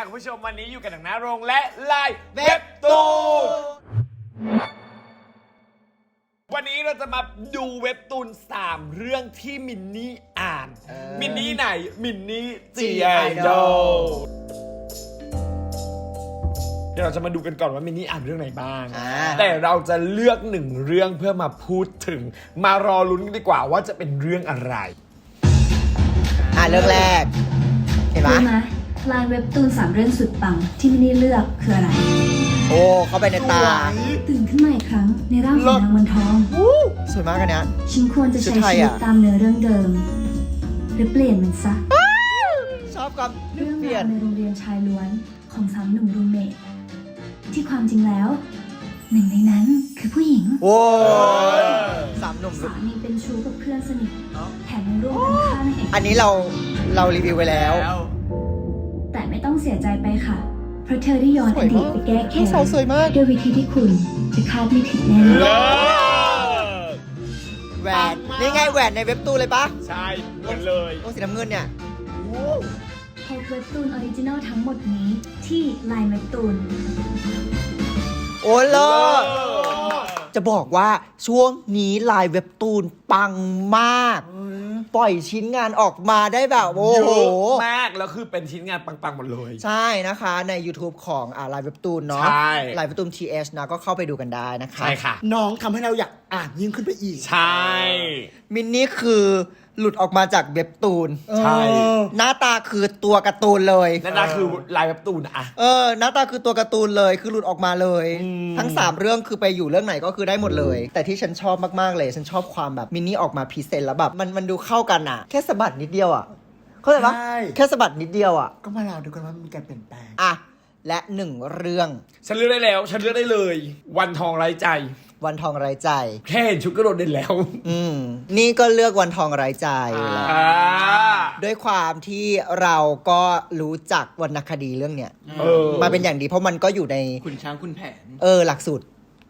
ค่ะคุณผู้ชมวันนี้อยู่กันหนังหน้าโรงและไลน์เว็บตูนวันนี้เราจะมาดูเว็บตูน3 เรื่องที่มินนี่อ่านเออมินนี่ไหน มินนี่จี G ไอดอ Idol ลเดี๋ยวเราจะมาดูกันก่อนว่ามินนี่อ่านเรื่องไหนบ้าง อ่า แต่เราจะเลือกหนึ่งเรื่องเพื่อมาพูดถึง มารอลุ้นกันดีกว่าว่าจะเป็นเรื่องอะไร อะเรื่องแรก เห็นไหมรู้ไหม ลายเว็บตูนสามเรื่องสุดปังที่มินนี่เลือกคืออะไร โอ้เข้าไปในตา ตื่นขึ้นมาอีกครั้งในร่างของนางวันทองวู้สวยมากอันเนี้ยฉันควรจะชุดใช้ไทยชีวิตอะตามเนื้อเรื่องเดิม หรือเปลี่ยนมันซะ ชอบกับเรื่องเปลี่ยราวนในโรงเรียนชายล้วนของสามหนุ่มรูมเมทที่ความจริงแล้ว หนึ่งในนั้นคือผู้หญิงโอ้ยสามหนุ่มสามีเป็นชู้กับเพื่อนสนิทแถมยังร่วมกันฆ่านางเอกอันนี้เราเรารีวิวไปแล้วแต่ ไม่ต้องเสียใจไปค่ะ เพราะเธอได้ย้อนสอวยดีมาตกไปแก้แค้น้องสาวนสวยมากด้วยวิธีที่คุณจะคาดไม่ถึงแน่นอนเลิศแหวนนี่ไงแหวนในเว็บตูนเลยปะใช่เหมือนเลยโอ้สีน้ำเงินเนี่ยพบเว็บตูนออริจินอลทั้งหมดนี้ที่ไลน์เว็บตูนโอ้เลิศจะบอกว่าช่วงนี้ลายเว็บตูนปังมาก ปล่อยชิ้นงานออกมาได้แบบโอ้เยโหอะมากแล้วคือเป็นชิ้นงานปังๆหมดเลย ใช่นะคะใน YouTube ของอ่าลายเว็บตูนเนาะใช่ลายเว็บตูน TH นะก็เข้าไปดูกันได้นะคะ ใช่ค่ะ น้องทำให้เราอยากอ่านยิ่งขึ้นไปอีกใช่ มินนี่คือหลุดออกมาจากเว็บตูน ใช่ เออ หน้าตาคือตัวการ์ตูนเลย นั่นนะคือลายเว็บตูนอะ เออ หน้าตาคือตัวการ์ตูนเลยคือหลุดออกมาเลยอืมทั้ง 3 เรื่องคือไปอยู่เรื่องไหนก็คือได้หมดเลย แต่ที่ฉันชอบมาก ๆ เลย ฉันชอบความแบบมินนี่ออกมาพรีเซนต์แล้วแบบมันมันดูเข้ากันอะแค่สะบัดนิดเดียวอะเข้าใจปะใช่ แค่สะบัดนิดเดียวอะก็มาเราดูกันว่ามีการเปลี่ยนแปลง อะและหนึ่งเรื่องฉันเลือกได้แล้ว ฉันเลือกได้เลย วันทองไร้ใจ วันทองไร้ใจ แค่เห็นชุดก็โดดเด่นแล้วอืมนี่ก็เลือกวันทองไร้ใจแหละ อ่าด้วยความที่เราก็รู้จักวรรณคดีเรื่องเนี้ยเออมาเป็นอย่างดีเพราะมันก็อยู่ในคุณช้างคุณแผน เออหลักสูตร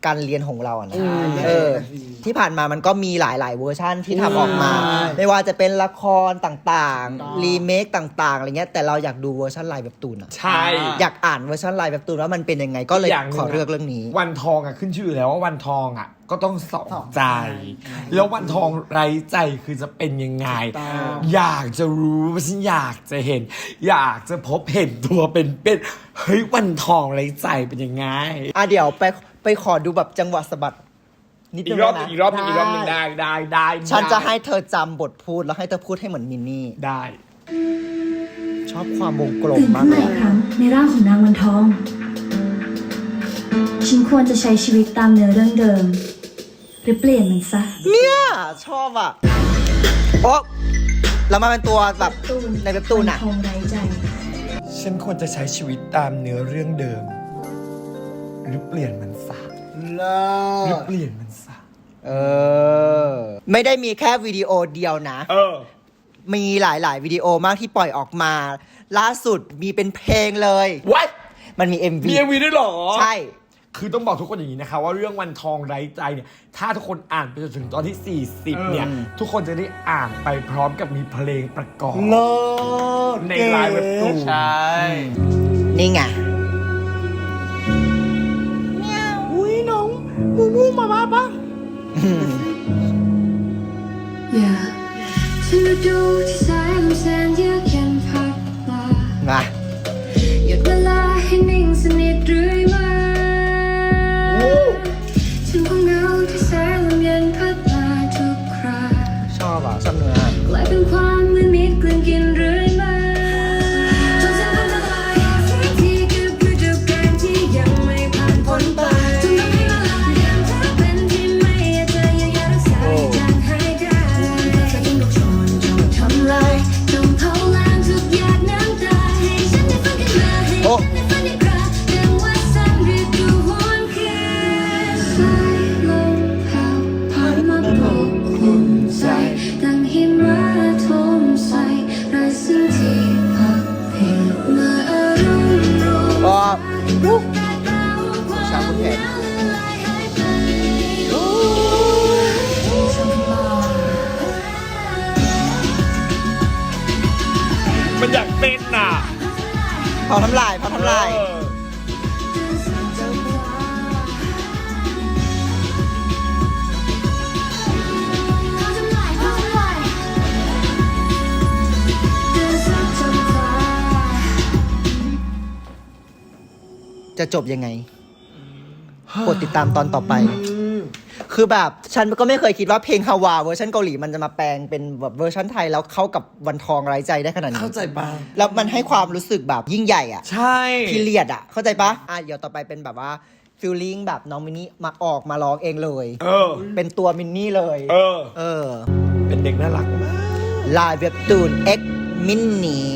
การเรียนของเราอะนะใช่เออใช่ที่ผ่านมามันก็มีหลาย ๆ เวอร์ชั่นที่ทำออกมาใช่ไม่ว่าจะเป็นละครต่างถูกต้องๆ รีเมคต่าง ๆอะไรเงี้ยแต่เราอยากดูเวอร์ชันลายแบบตูนอะใช่ อยากอ่านเวอร์ชันลายแบบตูนว่ามันเป็นยังไงก็เลยย่างหนึ่ของเลือกเรื่องนี้ วันทองอะขึ้นชื่ออยู่แล้วว่าวันทองอะก็ต้องสองสองใจใจ แล้ววันทองไร้ใจคือจะเป็นยังไงถูกต้องอยากจะรู้ว่าฉันอยากจะเห็น อยากจะพบเห็นตัวเป็นเป็นเฮ้ยวันทองไร้ใจเป็นยังไงอะเดี๋ยวไปไปขอดูแบบจังหวะสะบัดนิดอีนึกงรอบหได้นึ่งนะอีกรอบหนึ่งอีกรอบหนึ่งได้ได้ได้ฉันจะได้ให้เธอจำบทพูดแล้วให้เธอพูดให้เหมือนมินนี่ ได้ ชอบความวงกลมตื่นมาขึ้กนเลมายอีกครั้งในร่างของนางวันทอง ฉันควรจะใช้ชีวิตตามเนื้อเรื่องเดิม หรือเปลี่ยนมันซะ เนี่ยชอบอะโอ้แล้วมาเป็นตัวแบบในเว็บตูนอะวัทองไร้ใจ ฉันควรจะใช้ชีวิตตามเนื้อเรื่องเดิม หรือเปลี่ยนมันซะ เลิหรือศเปลี่ยนมันซะเออ ไม่ได้มีแค่วิดีโอเดียวนะ เออ มีหลาย ๆ วิดีโอมากที่ปล่อยออกมา ล่าสุดมีเป็นเพลงเลย วัดมันมี MV มีเอ็มวีด้วยเหรอ ใช่ คือต้องบอกทุกคนอย่างนี้นะคะว่าเรื่องวันทองไร้ใจเนี่ย ถ้าทุกคนอ่านไปจนถึงตอนที่ 40 เนี่ยอืมทุกคนจะได้อ่านไปพร้อมกับมีเพลงประกอบ เลิศในไลน์เว็บตูน ใช่ นี่ไง องมูมูมาบ้าปะอย่าฉันฤดูที่สายลมแสนเยือกเย็นพัดมามาหยุดเวลาให้นิ่งสนิทเรื่อาย จะจบยังไง กดติดตามตอนต่อไป คือแบบฉันก็ไม่เคยคิดว่าเพลงฮาวาเวอร์ชันเกาหลีมันจะมาแปลงเป็นแบบเวอร์ชันไทยแล้วเข้ากับวันทองไร้ใจได้ขนาดนี้เข้าใจปะแล้วมันให้ความรู้สึกแบบยิ่งใหญ่อะใช่พีเรียดอะเข้าใจปะอะเดี๋ยวต่อไปเป็นแบบว่าฟิลลิ่งแบบน้องมินนี่มาออกมาร้องเองเลย เออ เป็นตัวมินนี่เลย เออ เออ เป็นเด็กน่ารักมากลายเว็บตูน X มินนี่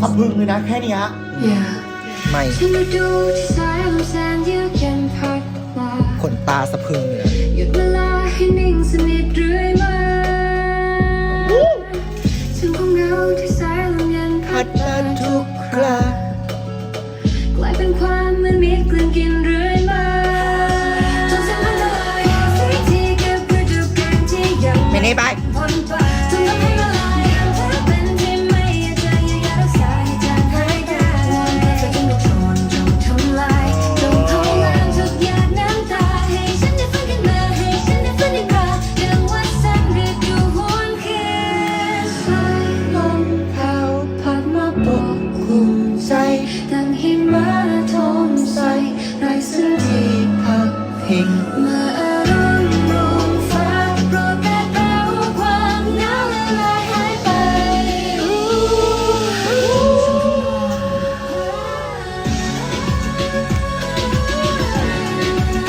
สะพรึงเลยนะแค่เนี้ยไม่ ฉันมาดูที่สายลมแสนเยือกเย็นพัดมาขนตาสะพรึงเลยหยุดเวลาให้นิ่งสนิทเรื่อยมาฉันคงเหงาที่สายลมเย็นพัพัดดมามาทุทุกกคครารา กลายเป็นความมืดมิดกลืนกินเรื่อย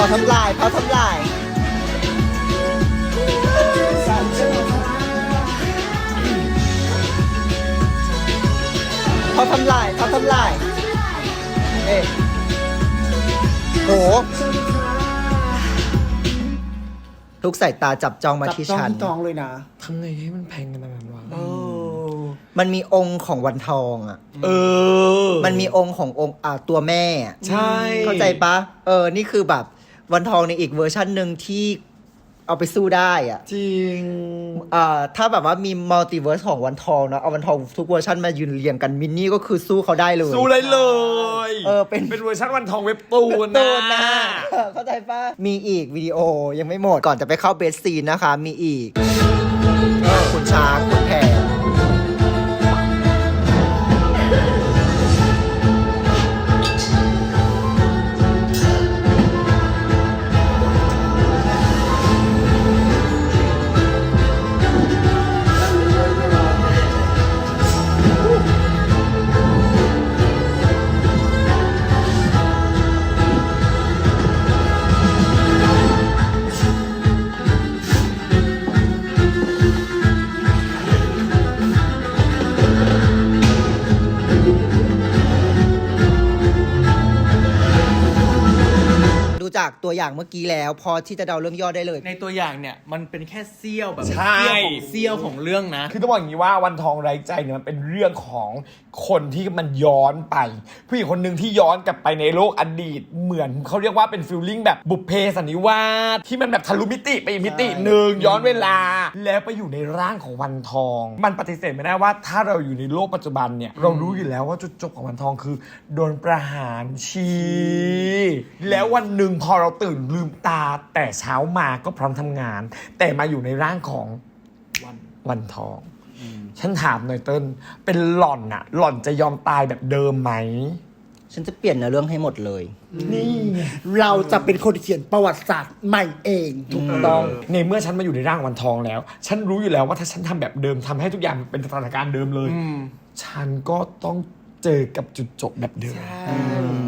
ทำลายเผาทำลายเผาทำลายเผาทำลายเอ๊ะโห ทุกสายตาจับจองมาจับที่จ้องฉัน ที่จองเลยนะ ทำไงให้มันแพงกันแบบนั้นวะมันมีองค์ของวันทองอะ เออมันมีองค์ขององค์อ่าตัวแม่อะใช่เข้าใจปะ เออ นี่คือแบบ วันทองในอีกเวอร์ชันหนึ่งที่เอาไปสู้ได้อะจริงอ่าถ้าแบบว่ามีมัลติเวิร์สของวันทองเนอะเอาวันทองทุกเวอร์ชันมายืนเรียงกันมินนี่ก็คือสู้เขาได้เลย สู้เลยเลย เออเป็นเป็นเวอร์ชันวันทองเว็บตูนตูนนะเออเข้าใจปะมีอีกวิดีโอยังไม่หมดก่อนจะไปเข้าเบสซีนนะคะ มีอีกเออคุณช้างคุณ อย่างเมื่อกี้แล้ว พอที่จะเดาเรื่องย่อได้เลย ในตัวอย่างเนี่ยมันเป็นแค่เสี้ยวแบบใช่เสี้ยวของเสี้ยวของเรื่องนะ คือต้องบอกอย่างนี้ว่าวันทองไร้ใจเนี่ยมันเป็นเรื่องของคนที่มันย้อนไป ผู้หญิงคนหนึ่งที่ย้อนกลับไปในโลกอดีตเหมือนเขาเรียกว่าเป็นฟิลลิ่งแบบบุพเพสันนิวาสที่มันแบบทะลุมิติไปอีกมิติหนึ่งย้อนเวลา แล้วไปอยู่ในร่างของวันทอง มันปฏิเสธไม่ได้ว่าถ้าเราอยู่ในโลกปัจจุบันเนี่ยเรารู้อยู่แล้วว่าจุดจบของวันทองคือ โดนประหารชี แล้ววันหนึ่งพอเราตื่นลืมตาแต่เช้ามาก็พร้อมทำงาน แต่มาอยู่ในร่างของวันทอง ฉันถามหน่อยเติ้ลเป็นหล่อนอะหล่อนจะยอมตายแบบเดิมไหม ฉันจะเปลี่ยนเนื้อเรื่องให้หมดเลย นี่ไงเราจะเป็นคนเขียนประวัติศาสตร์ใหม่เองถูกต้อง ในเมื่อฉันมาอยู่ในร่างวันทองแล้ว ฉันรู้อยู่แล้วว่าถ้าฉันทำแบบเดิมทำให้ทุกอย่างเป็นสถานการณ์เดิมเลย ฉันก็ต้อง เจอกับจุดจบแบบเดิม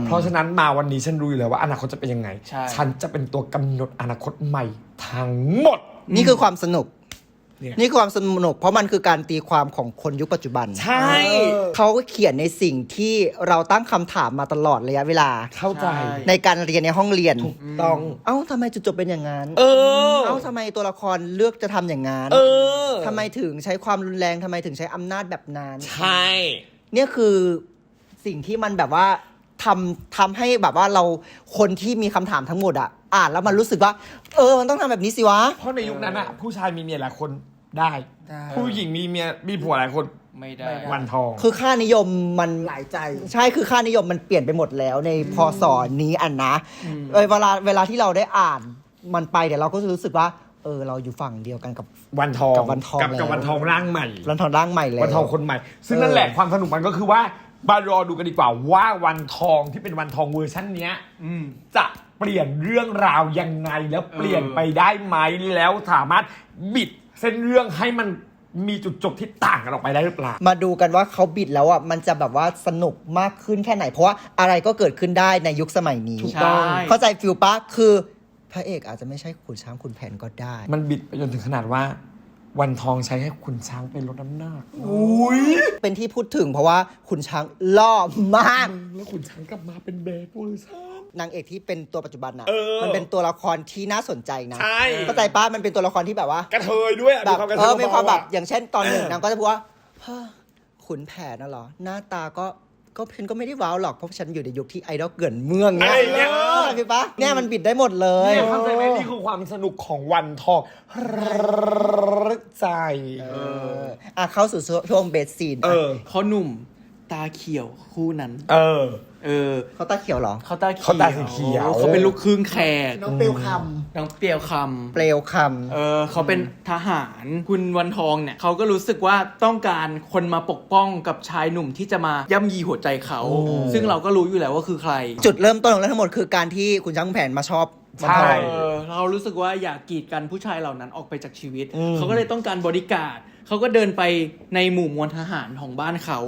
เพราะฉะนั้นมาวันนี้ฉันรู้อยู่แล้วว่าอนาคตจะเป็นยังไงใช่ฉันจะเป็นตัวกำหนดอนาคตใหม่ทั้งหมด นี่คือความสนุกเนี่ยนี่คือความสนุก เพราะมันคือการตีความของคนยุคปัจจุบัน ใช่ เขาก็เขียนในสิ่งที่เราตั้งคำถามมาตลอดระยะเวลา เข้าใจใช่ในการเรียนในห้องเรียนต้อง เอ้าทำไมจุดจบเป็นอย่างนั้น เออ เอ้าทำไมตัวละครเลือกจะทำอย่างนั้น เออทำไมถึงใช้ความรุนแรงทำไมถึงใช้อำนาจแบบนั้น ใช่ เนี่ยคือสิ่งที่มันแบบว่าทำทำให้แบบว่าเราคนที่มีคำถามทั้งหมดอะอ่านแล้วมันรู้สึกว่า เออมันต้องทำแบบนี้สิวะ เพราะในยุคนั้นอะผู้ชายมีเมียหลายคนได้ ได้ ผู้หญิงมีเมียมีผัวหลายคนไม่ได้ วันทอง คือค่านิยมมันหลายใจ ใช่คือค่านิยมมันเปลี่ยนไปหมดแล้วในพศนี้อันนะเออเวลาเวลาที่เราได้อ่านมันไปเดี๋ยวเราก็จะรู้สึกว่า เออเราอยู่ฝั่งเดียวกันกับ วันทองกับวันทองกับแล้ว กับวันทองร่างใหม่รันทองร่างใหม่แล้ว วันทองคนใหม่ ซึ่งนั่นแหละความสนุกมันก็คือว่ามารอดูกันดีกว่าว่าวันทองที่เป็นวันทองเวอร์ชันเนี้ย อืม จะเปลี่ยนเรื่องราวยังไงแล้วเปลี่ยนไปได้ไหมแล้วสามารถบิดเส้นเรื่องให้มันมีจุดจบที่ต่างกันออกไปได้หรือเปล่า มาดูกันว่าเขาบิดแล้วอะมันจะแบบว่าสนุกมากขึ้นแค่ไหน เพราะว่าอะไรก็เกิดขึ้นได้ในยุคสมัยนี้ ถูกต้องเข้าใจฟิลปะคือ พระเอกอาจจะไม่ใช่ขุนช้างขุนแผนก็ได้ มันบิดไปจนถึงขนาดว่า วันทองใช้ให้คุณช้างเป็นรถน้ำหนักอุ้ยเป็นที่พูดถึงเพราะว่าขุนช้างล่อมาก แล้วคุณช้างกลับมาเป็นเบสเวอร์ชัน นางเอกที่เป็นตัวปัจจุบันนะเออมันเป็นตัวละครที่น่าสนใจนะใช่ เข้าใจป้ามันเป็นตัวละครที่แบบว่า กระเทยด้วยอะแบบมีความกระเทเอยอมีความแบบเบาๆอะอย่างเช่นตอนหนึ่งนางก็จะพูดว่าเฮ้อขุนแผนน่ะเหรอ หน้าตาก็ ก็ฉันก็ไม่ได้ว้าวหรอกเพราะฉันอยู่ในยุคที่ไอดอลเกลื่อนเมืองอะไรเนี่ยเออพี่ปะเนี่ยมันบิดได้หมดเลย เนี่ยเข้าใจไหมนี่คือความสนุกของวันทองใจ เอออะเข้าสู่ช่วงเบสซีนเออ เขาหนุ่มตาเขียวคู่นั้น เออ เออ เขาตาเขียวเหรอ เขาตาเขียวเขาตาสีเขียว เขาเป็นลูกครึ่งแขกน้องเปลวคน้ องเปรียวคเปลวคำ เออเขาเป็นทหารคุณวันทองเนี่ยเขาก็รู้สึกว่าต้องการคนมาปกป้องกับชายหนุ่มที่จะมาย่ำยีหัวใจเขาซึ่งเราก็รู้อยู่แล้วว่าคือใครำจุดเริ่มต้นของเรื่องทั้งหมดคือการที่คุณช้างขุนแผนมาชอบวันทอง ใช่ เออเรารู้สึกว่าอยากกีดกันผู้ชายเหล่านั้นออกไปจากชีวิตเขาก็เลยต้องการบริการดเขาก็เดินไปในหมู่มวลทหารของบ้านเขา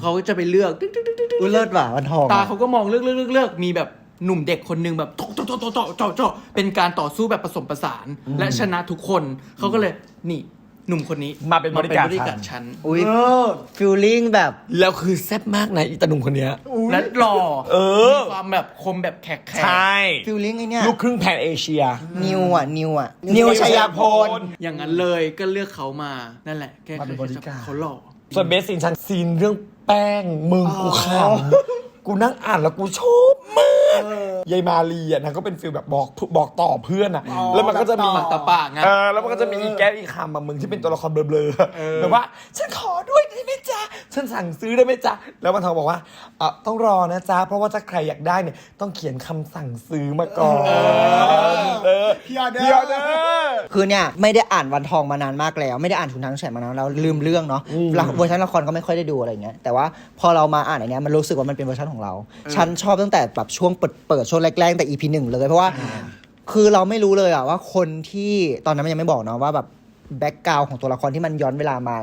เขาก็จะไปเลือกตึ๊กตึ๊กตึ๊กตึ๊กตึ๊ก อุ้ยเลิศว่ะวันทองตาอะเขาก็มองเลือกเลือกเลือกเลือกมีแบบ หนุ่มเด็กคนหนึงแบบโตโตโตโตโตโตโตเป็นการต่อสู้แบบผสมผสาน และชนะทุกคน เขาก็เลยนี่หนุ่มคนนี้มาเป็นบริการการฉัน อุ้ยำเออฟิลลิ่งแบบแล้วคือแซ่บมากนะอีตาหนุ่มคนเนี้ยและหล่อเออมีความแบบคมแบบแขกแขกใช่ฟิลลิ่งไอเนี่ยลูกครึ่งแผนเอเชีย นิวอะ นิวอะ นินิววชัยพล อย่างนั้นเลยก็เลือกเขามานั่นแหละแค่มาเป็นบริการเขาหล่อส่วนเบสซีนฉันซีนเรื่องแป้งมึงกูขำกูนั่งอ่านแล้วกูชอบมาก ยายมาลีอะนางก็เป็นฟิลแบบบอกบอกต่อเพื่อนอะอ๋อแล้วมันก็จะมีบอกต่อปากไง เออแล้วมันก็จะมีอีแก้วอีคำมามึงที่เป็นตัวละครเบลอๆแบบว่า ฉันขอด้วยได้ไหมจ๊ะ ฉันสั่งซื้อได้ไหมจ๊ะ แล้วมันทองบอกว่าเอ่อต้องรอนะจ๊ะ เพราะว่าถ้าใครอยากได้เนี่ยต้องเขียนคำสั่งซื้อมาก่อนเออพี่ออเดอร์พี่ออเดอร์คือเนี่ยไม่ได้อ่านวันทองมานานมากแล้ว ไม่ได้อ่านทุนทางแฉมานานแล้วลืมเรื่องเนาะละเวอร์ชันละครก็ไม่ค่อยได้ดูอะไรเงี้ยแต่ว่าพอเรามาอ่านอันเนี้ยมันรู้สึกว่ามันเป็นเวอร์ชันของเรา ฉันชอบตั้งแต่แบบช่วงเปิดเปิดช่วงแรกๆตั้งแต่ EP หนึ่งเลย เพราะว่าคือเราไม่รู้เลยอะว่าคนที่ตอนนั้นมันยังไม่บอกเนาะว่าแบบแบ็กกราวของตัวละครที่มันย้อนเวลามา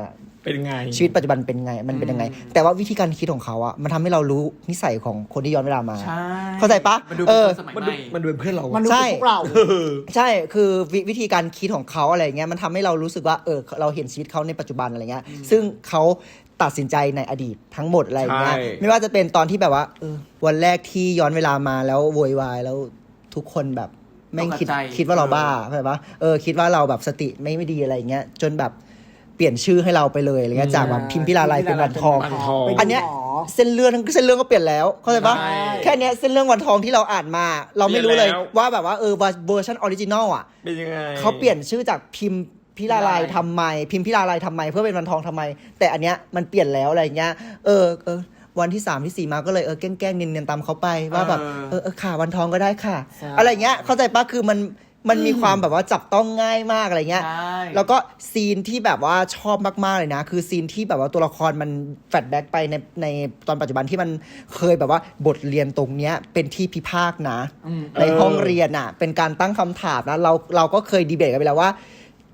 เป็นไง ชีวิตปัจจุบันเป็นไง มันเป็นยังไง แต่ว่าวิธีการคิดของเขาอะมันทำให้เรารู้นิสัยของคนที่ย้อนเวลามาใช่เข้าใจปะมันดูเอเป็นอคนสมัยมันใหดูม่มันดูเป็นเพื่อนเรามันอะดูใช่เป็นพวกเรา ใช่ คือววิธีการคิดของเขาอะไรเงี้ย มันทำให้เรารู้สึกว่า เออ เราเห็นชีวิตเขาในปัจจุบันอะไรเงี้ย ซึ่งเขา ตัดสินใจในอดีตทั้งหมดอะไรเงี้ยใช่ ไม่ว่าจะเป็นตอนที่แบบว่าเออวันแรกที่ย้อนเวลามาแล้วโวยวายแล้วทุกคนแบบแม่งคิดตกใจ คิดว่าเราบ้าเข้าใจปะเออคิดว่าเราแบบสติไม่ไม่ดีอะไรเงี้ยจนแบบเปลี่ยนชื่อให้เราไปเลยอะไรเงี้ยจากแบบพิมพิลาไลเป็นวันทอง วันทอง อันเนี้ยเส้นเรื่องเส้นเรื่องก็เปลี่ยนแล้วเข้าใจปะใช่แค่เนี้ยเส้นเรื่องวันทองที่เราอ่านมา เราไม่รู้เลยเปลี่ยนแล้ว ว่าแบบว่าเออเวอร์ชันออริจินอลอะเป็นยังไง เขาเปลี่ยนชื่อจากพิมพ์ พิลาไลยทำไม พิมพ์พิลาไลยทำไม เพื่อเป็นวันทองทำไม แต่อันเนี้ยมันเปลี่ยนแล้วอะไรเงี้ยเออเออวันที่สามที่สี่มาก็เลยเออแกล้งๆเนียนๆตามเขาไปว่าแบบเออเออค่ะวันทองก็ได้ค่ะ อะไรเงี้ยเข้าใจปะคือมันมันมีความแบบว่าจับต้องง่ายมากอะไรเงี้ยใช่แล้วก็ซีนที่แบบว่าชอบมาก ๆ เลยนะ คือซีนที่แบบว่าตัวละครมันแฟลชแบ็กไปในในตอนปัจจุบันที่มันเคยแบบว่าบทเรียนตรงเนี้ยเป็นที่พิพากษ์นะ ในห้องเรียนอะ เป็นการตั้งคำถามนะ เราเราก็เคยดีเบตกันไปแล้วว่า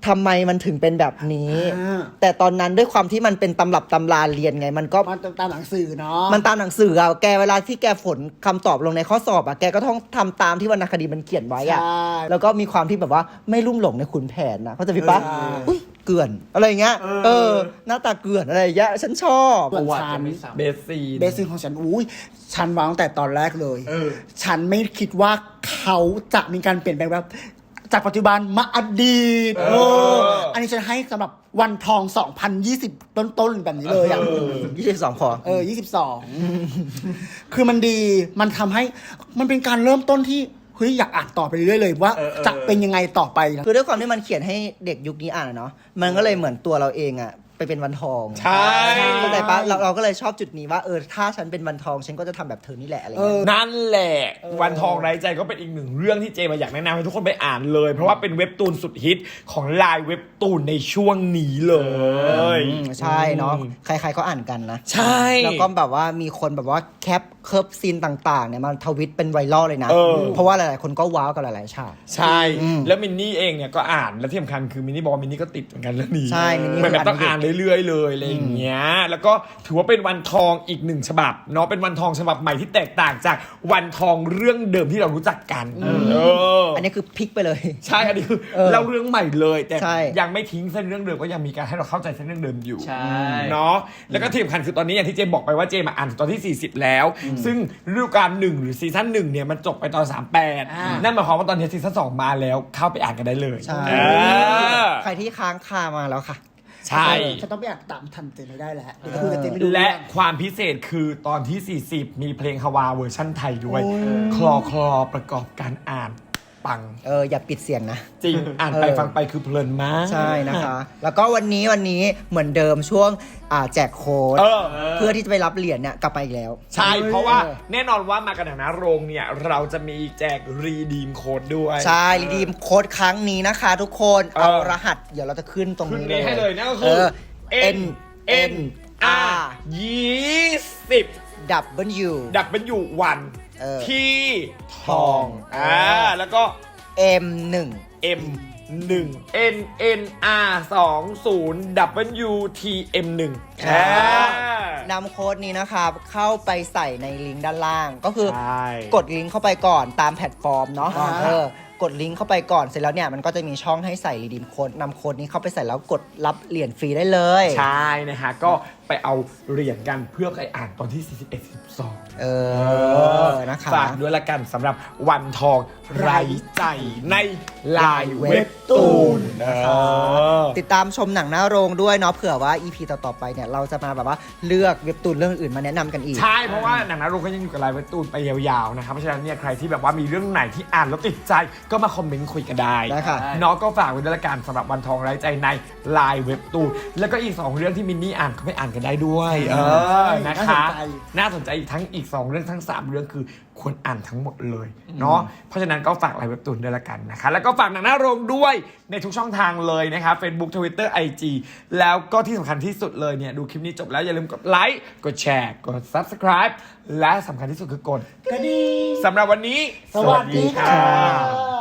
ทำไมมันถึงเป็นแบบนี้ อ่า แต่ตอนนั้นด้วยความที่มันเป็นตำรับตำราเรียนไง มันก็ มันตามหนังสือเนาะมันตามหนังสืออะแกเวลาที่แกฝนคำตอบลงในข้อสอบอะแกก็ต้องทำตามที่วรรณคดีมันเขียนไว้อะ ใช่ แล้วก็มีความที่แบบว่าไม่ลุ่มหลงในขุนแผนนะเขาใจะพี่ปะใช่อุ้ยเกลื่อนอะไรอย่างเงี้ย เออ หน้าตาเกลื่อนอะไรอย่างเงี้ยฉันชอบส่วนประวัติฉัจะนไม่ซ้ำ เบสซีน เบสซิ่งของฉันอุ้ยฉันวางตั้งแต่ตอนแรกเลย เออ ฉันไม่คิดว่าเขาจะมีการเปลี่ยนแปลงแบบ จากปัจจุบันมาอดีตเออ อันนี้ฉันให้สำหรับวันทอง 2020 ต้นๆ แบบนี้เลยอะ ยี่สิบสองพอ เออ22คือมันดี มันทำให้ มันเป็นการเริ่มต้นที่ เฮ้ย อยากอ่านต่อไปเรื่อยๆเลยว่า เออเออ จะเป็นยังไงต่อไปคือด้วยความที่มันเขียนให้เด็กยุคนี้อ่านอะเนาะ มันก็เลยเหมือนตัวเราเองอะ ไปเป็นวันทองใช่เข้าใจปะเราเราก็เลยชอบจุดนี้ว่าเออถ้าฉันเป็นวันทองฉันก็จะทำแบบเธอนี่แหละอะไรเงี้ยนั่นแหละ วันทองไร้ใจก็เป็นอีกหนึ่งเรื่องที่เจมาอยากแนะนำให้ทุกคนไปอ่านเลย เพราะว่าเป็นเว็บตูนสุดฮิตของไลน์เว็บตูนในช่วงนี้เลยอืมใช่เนาะใครๆก็อ่านกันนะ ใช่ แล้วก็แบบว่ามีคนแบบว่าแคป เคิร์ฟซีนต่างๆเนี่ยมาทวิตเป็นไวรัลเลยนะ เออ เพราะว่าหลายๆ คนก็ว้าวกับหลายๆฉาก ใช่แล้วมินนี่เองเนี่ยก็อ่านและที่สำคัญคือมินนี่บอกว่ามินนี่ก็ติดเหมือนกันเรื่องนี้ใช่มินนี่เหมือนแบบคืออ่านต้องอ่านเรื่อย ๆ เลยอะไรอย่างเงี้ยแล้วก็ถือว่าเป็นวันทองอีกหนึ่งฉบับเนาะเป็นวันทองฉบับใหม่ที่แตกต่างจากวันทองเรื่องเดิมที่เรารู้จักกันเอออันนี้คือพลิกไปเลย ใช่อันนี้คือเออเล่าเรื่องใหม่เลย แต่ใช่ ยังไม่ทิ้งเส้นเรื่องเดิมก็ยังมีการให้เราเข้าใจเส้นเรื่องเดิมอยู่ ใช่ เนาะแล้วก็ที่สำคัญคือตอนนี้อย่างที่เจมบอกไปว่าเจมาอ่านถึงตอนที่ 40 แล้วซึ่งฤดูกาลหนึ่งหรือซีซั่นหนึ่งเนี่ยมันจบไปตอน 38 นั่นหมายความว่าตอนนี้ซีซั่นสองมาแล้วเข้าไปอ่านกันได้เลยใช่เออใครที่ค้างคามาแล้วค่ะ ใช่ ฉันต้องไปอ่านตามทันเจไม่ได้แล้วเดี๋ยวจะคุยกับเจไม่ดูและเรื่อง ความพิเศษคือตอนที่ 40 มีเพลงฮาวาเวอร์ชั่นไทยด้วย คลอคลอประกอบการอ่าน ปัง เอออย่าปิดเสียงนะ จริง อ่านไปเออ ฟังไปคือเพลินมากใช่นะคะ แล้วก็วันนี้วันนี้เหมือนเดิมช่วงอ่าแจกโค้ดเออ เพื่อที่จะไปรับเหรียญเนี่ยกลับมาอีกแล้ว ใช่ เพราะว่าแน่นอนว่ามากันนะโรงเนี่ย เราจะมีแจกรีดีมโค้ดด้วย ใช่รีดีมโค้ดครั้งนี้นะคะ ทุกคนเออ เอารหัส เดี๋ยวเราจะขึ้นตรงขึ้นนี้นี้ให้เลยนั่นก็เอคืออ N N N R ยี่สิบดับเบิลยู ดับเป็นอยู่วัน เออที่ทองอ่าเออแล้วก็เอ็มหนึ่ง M 1 N N R 2 0 W T M 1ใช่นำโค้ดนี้นะครับเข้าไปใส่ในลิงก์ด้านล่าง ก็คือ ใช่ กดลิงก์เข้าไปก่อนตามแพลตฟอร์มเนาะอ่า เออกดลิงก์เข้าไปก่อนเสร็จแล้วเนี่ยมันก็จะมีช่องให้ใส่รีดีมโค้ดนำโค้ดนี้เข้าไปใส่แล้วกดรับเหรียญฟรีได้เลย ใช่นะฮะก็ ไปเอาเหรียญกันเพื่อไปอ่านตอนที่ 41 42เออ นะคะ ฝากด้วยละกันสำหรับวันทองไร้ใจในลายเว็บตูนเออติดตามชมหนังหน้าโรงด้วยเนาะเผื่อว่า EP ต่อ ๆ ไปเนี่ย เราจะมาแบบว่าเลือกเว็บตูนเรื่องอื่นมาแนะนำกันอีก ใช่ เพราะว่าหนังนาโรงก็ยังอยู่กับลายเว็บตูนไปยาวๆนะครับเพราะฉะนั้นเนี่ยใครที่แบบว่ามีเรื่องไหนที่อ่านแล้วติดใจก็มาคอมเมนต์คุยกันได้ได้ค่ะ เนาะก็ฝากไว้ด้วยละกันสำหรับวันทองไร้ใจในลายเว็บตูนแล้วก็อีก2เรื่องที่มินนี่อ่านก็ไปอ่านกันได้ด้วย เออนะคะน่าสนใจอีกทั้งอีก 2 เรื่องทั้ง 3 เรื่องคือควรอ่านทั้งหมดเลยเนาะเพราะฉะนั้นก็ฝากไลน์เว็บตูนด้วยละกันนะคะ แล้วก็ฝากหนังหน้าโรงด้วยในทุกช่องทางเลยนะคะ Facebook Twitter IG แล้วก็ที่สำคัญที่สุดเลยเนี่ย ดูคลิปนี้จบแล้วอย่าลืมกดไลค์กดแชร์กด Subscribe และสำคัญที่สุดคือกดก็ดีสำหรับวันนี้ สวัสดีค่ะ